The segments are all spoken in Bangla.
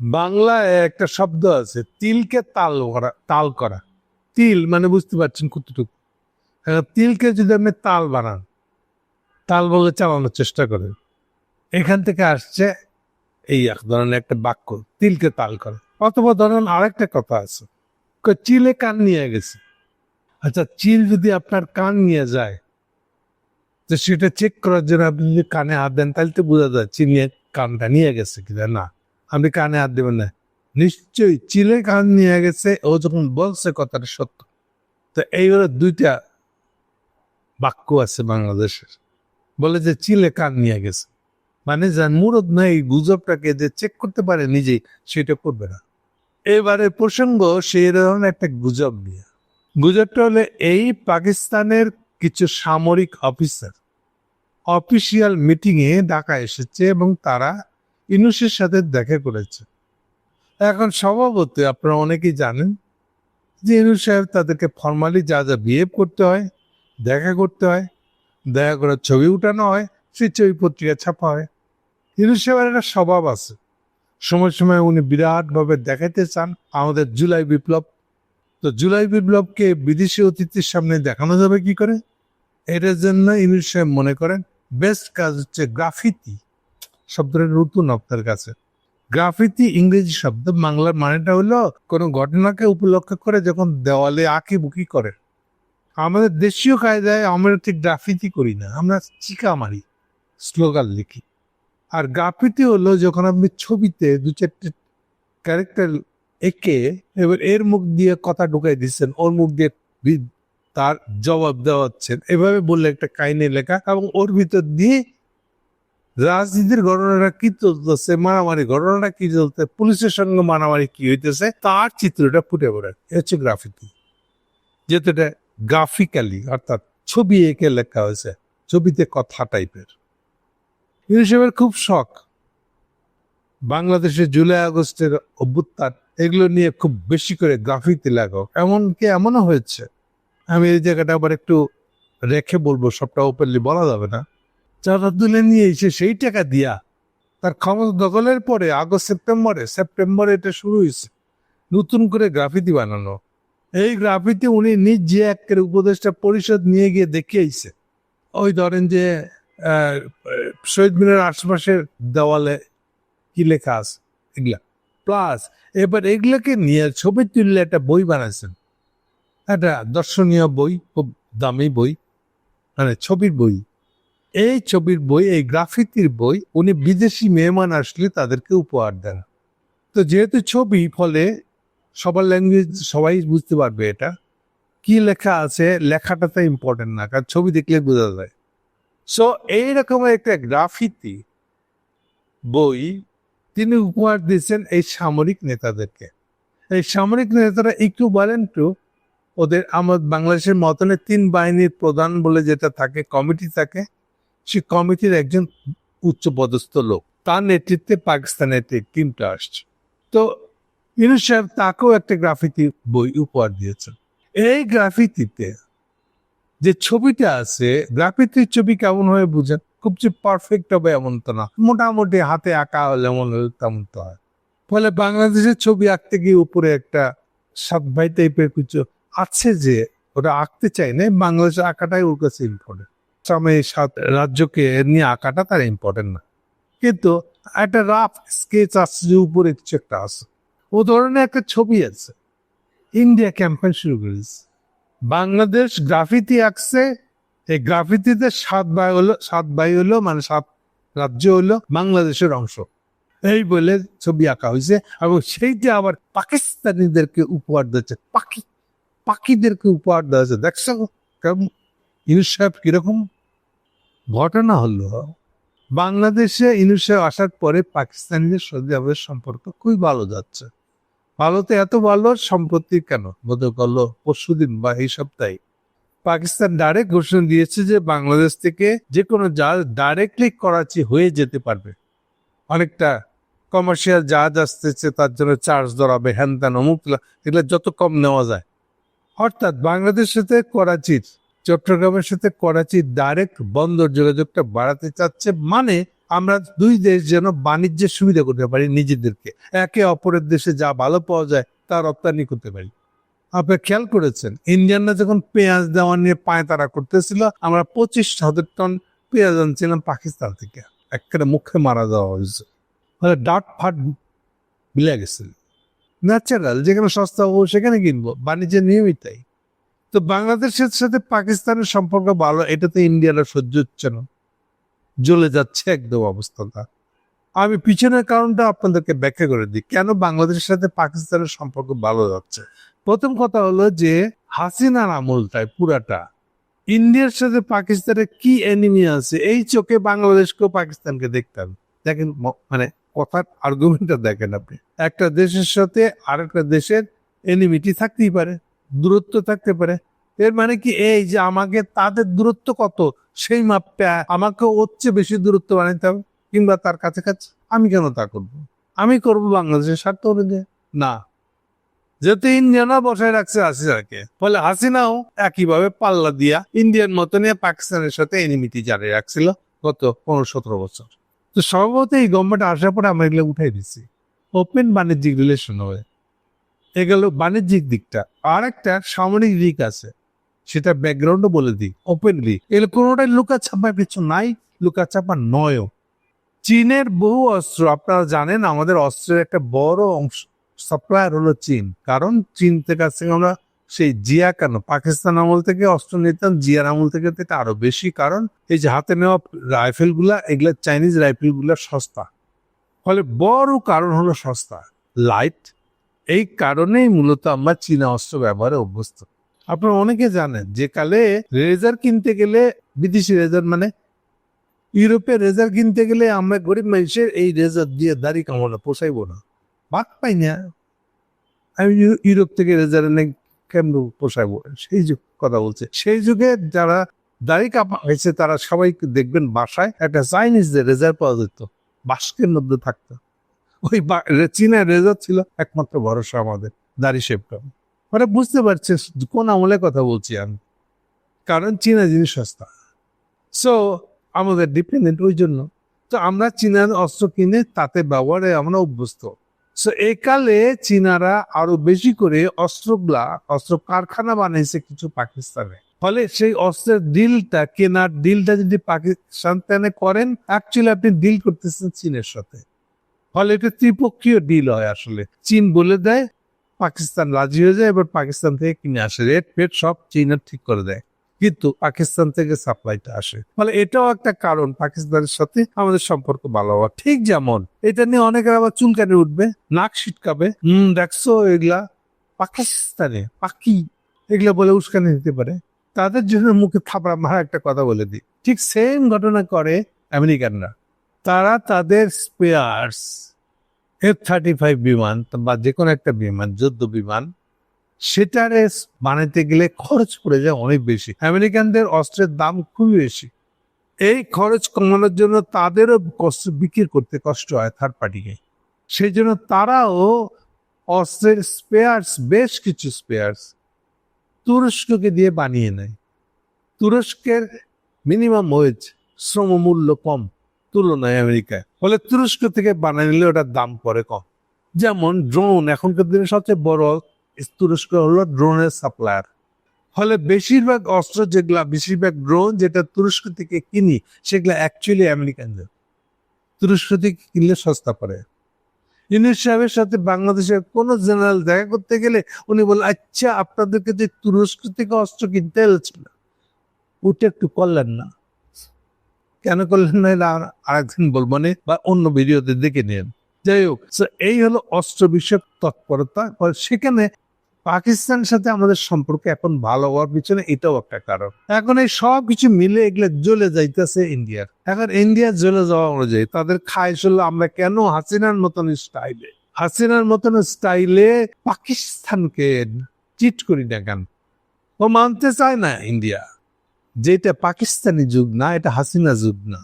বাংলায় একটা শব্দ আছে, তিলকে তাল করা তাল করা। তিল মানে বুঝতে পারছেন কতটুকু? তিলকে যদি আপনি তাল বানান, তাল বলে চালানোর চেষ্টা করেন, এখান থেকে আসছে এই এক ধরনের একটা বাক্য, তিলকে তাল করা। অথবা ধরেন আরেকটা কথা আছে চিলে কান নিয়ে গেছে। আচ্ছা চিল যদি আপনার কান নিয়ে যায়, তো সেটা চেক করার জন্য আপনি যদি কানে হাত দেন, তাহলে তো বোঝা যায় চিনিয়ে কানটা নিয়ে গেছে কিনা, না। আপনি কানে হাত দেবেন না। নিশ্চয়ই চিলে কান নিয়ে গেছে, ও যখন বলছে কথাটা সত্য। তো এই হলো দুইটা বাক্য আছে বাংলাদেশের। বলে যে চিলে কান নিয়ে গেছে। মানে যার মুরদ নাই, গুজবটাকে যে চেক করতে পারে নিজেই, সেটা করবে না। এবারে প্রসঙ্গ সেই ধরনের একটা গুজব নিয়ে। গুজবটা হলে, এই পাকিস্তানের কিছু সামরিক অফিসার, অফিসিয়াল মিটিংয়ে ঢাকা এসেছে এবং তারা ইনুসের সাথে দেখা করেছে। এখন স্বভাবতই আপনারা অনেকেই জানেন যে ইনুস সাহেব তাদেরকে ফর্মালি যা যা বিহেভ করতে হয়, দেখা করতে হয়, দেখা করার ছবি উঠানো হয়, সেই ছবি পত্রিকা ছাপা হয়। ইনুস সাহেবের একটা স্বভাব আছে। সময় সময় উনি বিরাটভাবে দেখাতে চান আমাদের জুলাই বিপ্লব। তো জুলাই বিপ্লবকে বিদেশি অতিথির সামনে দেখানো যাবে কি করে? এটার জন্য ইনুস সাহেব মনে করেন বেস্ট কাজ হচ্ছে গ্রাফিতি শব্দটা নতুন আপনার কাছে। গ্রাফিতি ইংরেজি শব্দ, বাংলার মানেটা হলো কোনো ঘটনাকে উপলক্ষ করে যখন দেওয়ালে আঁকি বুকি করে। আমাদের দেশীয় কায়দায় আমরা ঠিক গ্রাফিতি করি না, আমরা চিকা মারি, স্লোগান লিখি। আর গ্রাফিতি হলো যখন আপনি ছবিতে দু চারটে ক্যারেক্টার এঁকে এবার এর মুখ দিয়ে কথা ঢুকাই দিচ্ছেন, ওর মুখ দিয়ে তার জবাব দেওয়া দেওয়াচ্ছেন এভাবে বললে একটা কাহিনী লেখা এবং ওর ভিতর দিয়ে রাজনীতির ঘটনাটা কি চলতেছে, মারামারি ঘটনাটা কি চলতে পুলিশের সঙ্গে মারামারি কি হইতেছে, তার চিত্রটা ফুটে পড়ে। হচ্ছে গ্রাফিতি যেহেতু এটা গ্রাফিক্যালি অর্থাৎ ছবি এঁকে লেখা হয়েছে, ছবিতে কথা টাইপের হিসেবের খুব শখ। বাংলাদেশে জুলাই আগস্টের অভ্যুত্থান, এগুলো নিয়ে খুব বেশি করে গ্রাফিতি লেখক। এমনকি এমনও হয়েছে। আমি এই জায়গাটা আবার একটু রেখে বলব, সবটা ওপেনলি বলা যাবে না। চাঁদা তুলে নিয়ে এসে সেই টাকা দিয়া তার ক্ষমতা দখলের পরে আগস্ট, সেপ্টেম্বরে সেপ্টেম্বরে এটা শুরু হয়েছে। নতুন করে গ্রাফিতি বানানো। এই গ্রাফিতি উনি নিজ যে একের উপদেষ্টা পরিষদ নিয়ে গিয়ে দেখিয়েছে। ওই ধরেন যে শহীদ মিনার আশপাশের দেওয়ালে কি লেখা আছে? এগুলা। প্লাস এবার এগুলাকে নিয়ে ছবি তুললে একটা বই বানাইছেন। একটা দর্শনীয় বই, খুব দামি বই। মানে ছবির বই। এই ছবির বই, এই গ্রাফিতির বই উনি বিদেশি মেহমান আসলে তাদেরকে উপহার দেন। তো যেহেতু ছবি, ফলে সবার ল্যাঙ্গুয়েজ সবাই বুঝতে পারবে এটা। কি লেখা আছে, লেখাটা তো ইম্পর্টেন্ট না, কারণ ছবি দেখলে বোঝা যায়। সো এইরকম একটা গ্রাফিতি বই তিনি উপহার দিয়েছেন এই সামরিক নেতাদেরকে। এই সামরিক নেতারা একটু বলেন তো, ওদের আমার বাংলাদেশের মতনে তিন বাহিনীর প্রধান বলে যেটা থাকে, কমিটি থাকে সে কমিটির একজন উচ্চ পদস্থ লোক। তার নেতৃত্বে পাকিস্তানের টিমটা আসছে। তো ইনুস সাহেব তাকেও একটা গ্রাফিতি বই উপহার দিয়েছেন। এই গ্রাফিতিতে যে ছবিটা আছে, গ্রাফিতির ছবি কেমন হয়ে বুঝেন? খুব যে পারফেক্ট হবে এমন তো না। মোটামুটি হাতে আঁকা হলে এমন হলে তেমন তো হয়। ফলে বাংলাদেশের ছবি আঁকতে গিয়ে উপরে একটা সাত ভাই টাইপের কিছু আছে যে ওটা আঁকতে চাই না বাংলাদেশের আঁকাটাই ওর কাছে ইম্পর্টেন্ট আমি সাত রাজ্যকে নিয়ে আঁকাটা তার ইম্পর্টেন্ট না। কিন্তু একটা রাফ স্কেচ যে উপরে কিছু একটা আছে। ও ধরনের একটা ছবি আছে। ইন্ডিয়া ক্যাম্পেইন শুরু করেছে। বাংলাদেশ গ্রাফিতি আঁকছে। এই গ্রাফিতিতে সাত ভাই হলো, সাত ভাই হলো মানে সাত রাজ্য হলো বাংলাদেশের অংশ। এই বলে ছবি আঁকা হয়েছে এবং সেইটা আবার পাকিস্তানিদেরকে উপহার দিচ্ছে পাখি পাখিদেরকে উপহার দেওয়া হয়েছে। দেখছ কেমন? সাহেব কীরকম ঘটনা হলো, বাংলাদেশে সাহেব আসার পরে পাকিস্তানিদের সৌদি আরবের সম্পর্ক খুবই ভালো যাচ্ছে। ভালোতে এত ভালো সম্পত্তি কেন? বোধ করল পরশুদিন বা এই সপ্তাহে। পাকিস্তান ডাইরেক্ট ঘোষণা দিয়েছে যে বাংলাদেশ থেকে যে কোনো জাহাজ ডাইরেক্টলি করাচি হয়ে যেতে পারবে। অনেকটা কমার্শিয়াল জাহাজ আসতেছে, তার জন্য চার্জ ধরাবে হ্যান ত্যান অমুক এগুলো যত কম নেওয়া যায়। অর্থাৎ বাংলাদেশের সাথে করাচির চট্টগ্রামের সাথে করাচির ডাইরেক্ট বন্দর যোগাযোগটা বাড়াতে চাচ্ছে মানে আমরা দুই দেশ যেন বাণিজ্যের সুবিধা করতে পারি নিজেদেরকে। একে অপরের দেশে যা ভালো পাওয়া যায় তা রপ্তানি করতে পারি। আপনি খেয়াল করেছেন? ইন্ডিয়ানরা যখন পেঁয়াজ দেওয়া নিয়ে পায়তারা করতেছিল, আমরা পঁচিশ হাজার টন পেঁয়াজ আনছিলাম পাকিস্তান থেকে। একেবারে মুখে মারা দেওয়া হয়েছে। ফলে ডাট ফাট মিলে গেছে। ন্যাচারাল, যেখানে সস্তা হব সেখানে কিনবো। বাণিজ্যের নিয়মই তাই। তো বাংলাদেশের সাথে পাকিস্তানের সম্পর্ক ভালো এটা তো ইন্ডিয়ারা সহ্য হচ্ছে না। জ্বলে যাচ্ছে একদম অবস্থাটা। আমি পিছনের কারণটা আপনাদেরকে ব্যাখ্যা করে দিই। কেন বাংলাদেশের সাথে পাকিস্তানের সম্পর্ক ভালো যাচ্ছে? প্রথম কথা হলো যে, হাসিনার আমলটায় পুরাটা, ইন্ডিয়ার সাথে পাকিস্তানের কি এনিমি আছে, এই চোখে বাংলাদেশকেও পাকিস্তানকে দেখতাম দেখেন মানে কথার আর্গুমেন্টটা দেখেন আপনি। একটা দেশের সাথে আরেকটা দেশের এনিমিটি থাকতেই পারে। দূরত্ব থাকতে পারে। এর মানে কি? এই যে আমাকে তাদের দূরত্ব কত? সেই মাপটা আমাকে ওর চেয়ে বেশি দূরত্ব বানাইতে হবে কিংবা তার কাছাকাছি। আমি কেন তা করব? আমি করব বাংলাদেশের স্বার্থ অনুযায়ী। না। যেহেতু ইন্ডিয়ানা বসায় রাখছে হাসিনাকে। ফলে হাসিনাও একইভাবে পাল্লা দিয়া ইন্ডিয়ান মতো নিয়ে পাকিস্তানের সাথে এনিমিটি জারি রাখছিল গত পনেরো সতেরো বছর। তো সম্ভবত এই গভর্নমেন্ট আসার পরে আমরা এগুলো উঠাই দিচ্ছি ওপেন বাণিজ্যিক রিলেশন হবে। এগুলো বাণিজ্যিক দিকটা। আর একটা সামরিক দিক আছে, সেটা ব্যাকগ্রাউন্ডও বলে দিই ওপেনলি এগুলো কোনোটাই লুকা ছাপার কিছু নাই লুকা চাপা নয়ও। চীনের বহু অস্ত্র, আপনারা জানেন আমাদের অস্ত্রের একটা বড় অংশ সাপ্লায়ার হলো চীন। কারণ চীন থেকে কাছ থেকে আমরা সেই জিয়া কেন? পাকিস্তান আমল থেকে অস্ত্র নিতাম, জিয়ার আমল থেকে এটা আরও বেশি। কারণ এই যে হাতে নেওয়া রাইফেলগুলা এগুলা চাইনিজ রাইফেলগুলা সস্তা। ফলে বড় কারণ হলো সস্তা। লাইট এই কারণেই মূলত আমরা চীনা অস্ত্র ব্যবহারে অভ্যস্ত। আপনারা অনেকে জানেন যে কালে রেজার কিনতে গেলে, বিদেশি রেজার মানে ইউরোপে রেজার কিনতে গেলে আমরা গরিব মানুষের এই রেজার দিয়ে দাড়ি কামানো পোষাইবো না। বাক পাই না। আমি ইউরোপ থেকে রেজার এনে কেমন পোষাইবো? সেই যুগ কথা বলছে। সেই যুগে যারা দাড়ি কাপা হয়েছে, তারা সবাই দেখবেন বাসায় একটা চাইনিজদের রেজার পাওয়া যেত। বাস্কের মধ্যে থাকতো। ওই চীনের রেজার ছিল একমাত্র ভরসা আমাদের, দাড়ি করা। ওরা বুঝতে পারছে কোন আমলে কথা বলছি আমি? কারণ চীনা জিনিস সস্তা। সো আমাদের ডিপেন্ডেন্ট ওই জন্য। তো আমরা চীনার অস্ত্র কিনে তাতে ব্যবহারে আমরা অভ্যস্ত। সো একালে চীনারা আরও বেশি করে অস্ত্রগুলা, অস্ত্র কারখানা বানাইছে কিছু পাকিস্তানে। ফলে সেই অস্ত্রের ডিলটা কেনার ডিলটা যদি পাকিস্তানে করেন অ্যাকচুয়ালি আপনি ডিল করতেছেন চীনের সাথে। ফলে এটা ত্রিপক্ষীয় ডিল হয় আসলে। চীন বলে দেয়, পাকিস্তান রাজি হয়ে যায়, এবার পাকিস্তান থেকে কিনে আসে। রেট ফেট সব চীনের ঠিক করে দেয়। কিন্তু পাকিস্তান থেকে সাপ্লাইটা আসে। ফলে এটাও একটা কারণ পাকিস্তানের সাথে আমাদের সম্পর্ক ভালো হওয়া ঠিক যেমন, এটা নিয়ে অনেকের আবার চুলকানি উঠবে, নাক ছিটকাবে, হম, দেখছ এগুলা পাকিস্তানে, পাকি, এগুলা বলে উস্কানি দিতে পারে। তাদের জন্য মুখে থাপড়া মারা একটা কথা বলে দিই। ঠিক সেম ঘটনা করে আমেরিকানরা। তারা তাদের স্পেয়ার্স এফ থার্টি ফাইভ বিমান বা যে কোনো একটা বিমান, যুদ্ধ বিমান, সেটারে বানাইতে গেলে খরচ পড়ে যায় অনেক বেশি। আমেরিকানদের অস্ত্রের দাম খুবই বেশি। এই খরচ কমানোর জন্য তাদেরও কষ্ট, বিক্রি করতে কষ্ট হয় থার্ড পার্টিকে সেই জন্য তারাও অস্ত্রের স্পেয়ার্স বেশ কিছু স্পেয়ার্স তুরস্ককে দিয়ে বানিয়ে নেয়। তুরস্কের মিনিমাম ওয়েজ শ্রমমূল্য কম। তুলনায় আমেরিকায়। ফলে তুরস্ক থেকে বানিয়ে নিলে ওটার দাম পরে কম। যেমন ড্রোন এখনকার দিনে সবচেয়ে বড় তুরস্ক হলো ড্রোনের সাপ্লায়ার ফলে বেশিরভাগ অস্ত্র যেগুলা, বেশিরভাগ ড্রোন যেটা তুরস্ক থেকে কিনি, সেগুলো অ্যাকচুয়ালি আমেরিকানদের তুরস্ক থেকে কিনলে সস্তা পড়ে। ইউনিট সাহেবের সাথে বাংলাদেশের কোন জেনারেল দেখা করতে গেলে উনি বলেন আচ্ছা আপনাদেরকে যে তুরস্ক থেকে অস্ত্র কিনতে হচ্ছিল ওটা একটু করলেন না। কেন করলেন না? আরেকদিন বলব না, বা অন্য ভিডিওতে দেখে নিন যাই হোক এই হলো অস্ত্র বিষয়ক তৎপরতা সেখানে পাকিস্তানের সাথে আমাদের সম্পর্ক এখন ভালো হওয়ার পিছনে এটাও একটা কারণ। এখন এই সব কিছু মিলে এগুলো জ্বলে যাইতেছে ইন্ডিয়ার এখন ইন্ডিয়া জ্বলে যাওয়া অনুযায়ী তাদের খায়স হলো আমরা কেন হাসিনার মতন স্টাইলে হাসিনার মতন স্টাইলে পাকিস্তানকে চিট করি না কেন? ও মানতে চায় না ইন্ডিয়া যেটা পাকিস্তানি যুগ না, এটা হাসিনা যুগ না।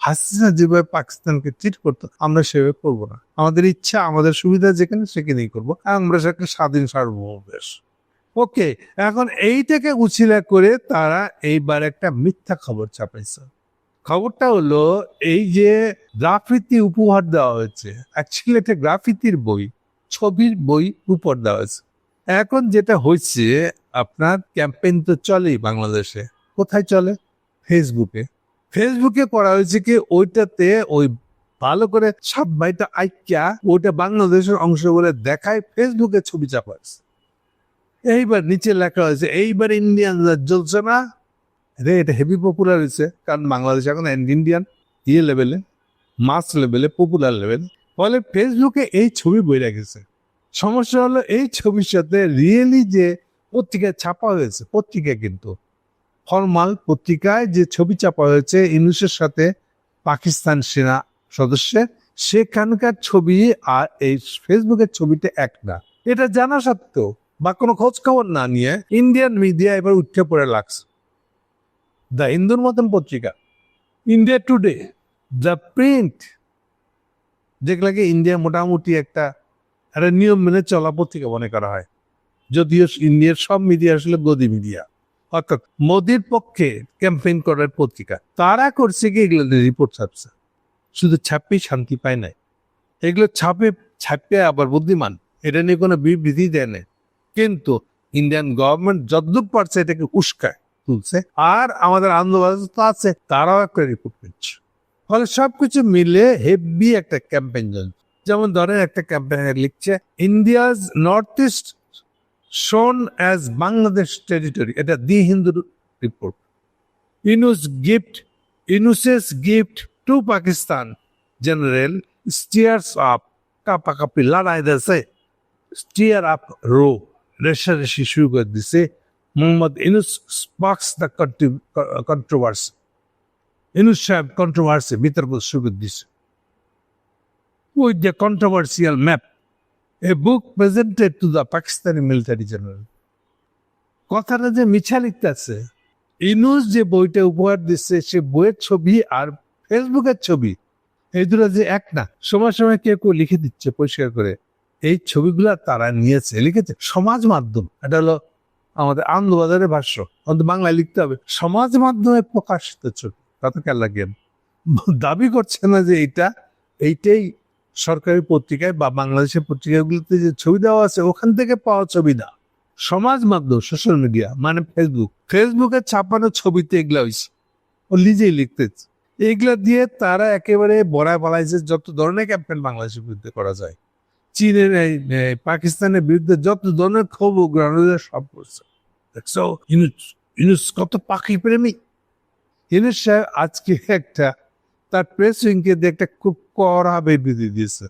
হাসিনা যেভাবে পাকিস্তানকে চিট করতো, আমরা সেভাবে করব না। আমাদের ইচ্ছা, আমাদের সুবিধা যেখানে সেখানেই করব। আমরা সেখানে স্বাধীন সার্বভৌম দেশ ওকে এখন এইটাকে উছিলা করে তারা এইবার একটা মিথ্যা খবর চাপাইছে খবরটা হলো, এই যে গ্রাফিতি উপহার দেওয়া হয়েছে অ্যাকচুয়ালি এটা গ্রাফিতির বই, ছবির বই উপহার দেওয়া হয়েছে। এখন যেটা হয়েছে, আপনার ক্যাম্পেইন তো চলেই বাংলাদেশে। কোথায় চলে? ফেসবুকে ফেসবুকে করা হয়েছে কি, ওইটাতে ওই ভালো করে সব ভাইটা আইক্যা ওইটা বাংলাদেশের অংশ বলে দেখায় ফেসবুকে ছবি চাপা হয়েছে এইবার নিচে লেখা হয়েছে, এইবার ইন্ডিয়ান জ্বলছে না। রে এটা হেভি পপুলার হয়েছে, কারণ বাংলাদেশ এখন ইন্ডিয়ান ইয়ে লেভেলে মাস লেভেলে পপুলার লেভেল ফলে ফেসবুকে এই ছবি বই রেখেছে সমস্যা হলো, এই ছবির সাথে রিয়েলি যে পত্রিকায় ছাপা হয়েছে, পত্রিকা কিন্তু। ফরমাল পত্রিকায় যে ছবি চাপা হয়েছে ইনুসের সাথে পাকিস্তান সেনা সদস্যের, সেখানকার ছবি আর এই ফেসবুকের ছবিটা এক না। এটা জানা সত্ত্বেও বা কোনো খোঁজ খবর না নিয়ে ইন্ডিয়ান মিডিয়া এবার উঠে পড়ে লাগছে। দ্য হিন্দুর মতন পত্রিকা, ইন্ডিয়া টুডে, দ্য প্রিন্ট যেগুলাকে ইন্ডিয়া মোটামুটি একটা একটা নিয়ম মেনে চলা পত্রিকা মনে করা হয়। যদিও ইন্ডিয়ার সব মিডিয়া আসলে গদি মিডিয়া। অর্থাৎ মোদির পক্ষে ক্যাম্পেইন করার পত্রিকা, তারা করছে কি? এগুলো রিপোর্ট ছাপছে। শুধু ছাপেই শান্তি পায় নাই। এগুলো ছাপে ছাপে আবার বুদ্ধিমান। এটা নিয়ে কোনো বিবৃতি দেয় না কিন্তু ইন্ডিয়ান গভর্নমেন্ট যদ্দূর পারছে এটাকে উস্কায় তুলছে। আর আমাদের আন্দোলন তো আছে, তারাও একটা রিপোর্ট করছে ফলে সবকিছু মিলে হেভি একটা ক্যাম্পেইন যেমন ধরেন একটা ক্যাম্পেইন লিখছে India's north east shown as Bangladesh territory এটা the Hindu report Yunus gift Yunus's gift to Pakistan general stirs up কাপাকাপি লড়াই দেশে স্টিয়ার আপ রো রেশারেশি শুরু করে দিছে Mohammad Yunus sparks the controversy Yunus sahib controversy বিতর্ক শুরু করে দিছে with the controversial map a book presented to the Pakistani military general কথাটা যে মিছা লিখতেছে ইনুস যে বইটা উপহার দিচ্ছে, সে বইয়ের ছবি আর ফেসবুকের ছবি, এই দুটো যে এক না, সময় সময় কেউ কেউ লিখে দিচ্ছে পরিষ্কার করে। এই ছবিগুলা তারা নিয়েছে, লিখেছে সমাজ মাধ্যম। এটা হলো আমাদের আনন্দবাজারের ভাষ্য। অন্তত বাংলায় লিখতে হবে, সমাজ মাধ্যমে প্রকাশিত ছবি। কত খেয়াল রাখেন দাবি করছে না যে এইটা, এইটাই সরকারি পত্রিকায় বা বাংলাদেশের পত্রিকাগুলোতে যে ছবি দেওয়া আছে, ওখান থেকে পাওয়া ছবি না। সমাজ মাধ্যম সোশ্যাল মিডিয়া মানে ফেসবুক ফেসবুকে ছাপানো ছবিতে এগুলা হয়েছে ও নিজেই লিখতেছে। এইগুলা দিয়ে তারা একেবারে বড়ায় বলাইছে যত ধরনের ক্যাম্পেইন বাংলাদেশের বিরুদ্ধে করা যায়। চীনের পাকিস্তানের বিরুদ্ধে যত ধরনের ক্ষোভ উগ্রানো সব করছে। দেখছ, ইনুস ইনুস কত পাখি প্রেমী। ইনুস সাহেব আজকে একটা তার প্রেস দিয়ে একটা খুব কড়া বিবৃতি দিয়েছে।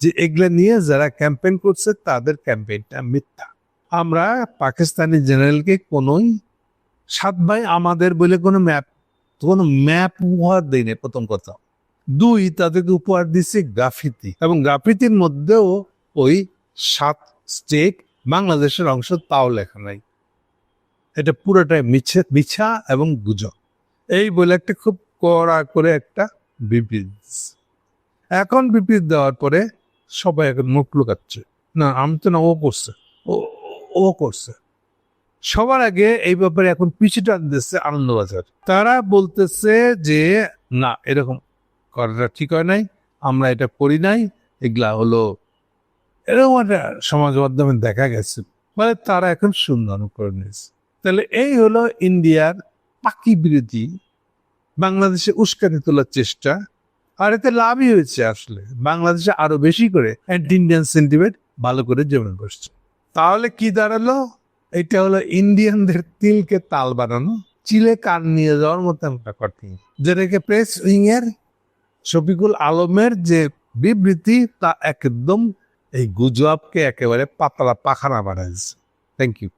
যে এগুলা নিয়ে যারা ক্যাম্পেইন করছে, তাদের ক্যাম্পেইনটা মিথ্যা। আমরা পাকিস্তানি জেনারেলকে কোনোই সাত ভাই আমাদের বলে কোনো ম্যাপ কোনো ম্যাপ উপহার দেয়নি প্রথম কথা। দুই, তাদেরকে উপহার দিচ্ছে গ্রাফিতি এবং গ্রাফিতির মধ্যেও ওই সাত স্টেক বাংলাদেশের অংশ তাও লেখা নাই। এটা পুরোটাই মিছে, মিছা এবং গুজব। এই বলে একটা খুব কড়া করে একটা বিবৃতি এখন বিবৃতি দেওয়ার পরে সবাই এখন মুখ লুকাচ্ছে। না, আমি তো না, ও করছে। ও ও করছে। সবার আগে এই ব্যাপারে এখন পিছু টান দিচ্ছে আনন্দবাজার। তারা বলতেছে যে, না, এরকম করাটা ঠিক হয় নাই, আমরা এটা করি নাই, এগুলা হলো এরকম একটা সমাজ মাধ্যমে দেখা গেছে। মানে তারা এখন সুন্দর করে নিয়েছে। তাহলে এই হলো ইন্ডিয়ার পাকি বিরোধী বাংলাদেশে উস্কানি তোলার চেষ্টা, আর এতে লাভই হয়েছে আসলে। বাংলাদেশে আরও বেশি করে ইন্ডিয়ান সেন্টিমেন্ট ভালো করে জমে বসছে তাহলে কি দাঁড়াল? এটা হলো ইন্ডিয়ানদের তিলকে তাল বানানো, চিলে কান নিয়ে যাওয়ার মতো একটা কঠিন যেটাকে প্রেস উইং এর শফিকুল আলমের যে বিবৃতি, তা একদম এই গুজবকে একেবারে পাতলা পাখানা বানাইছে। Thank you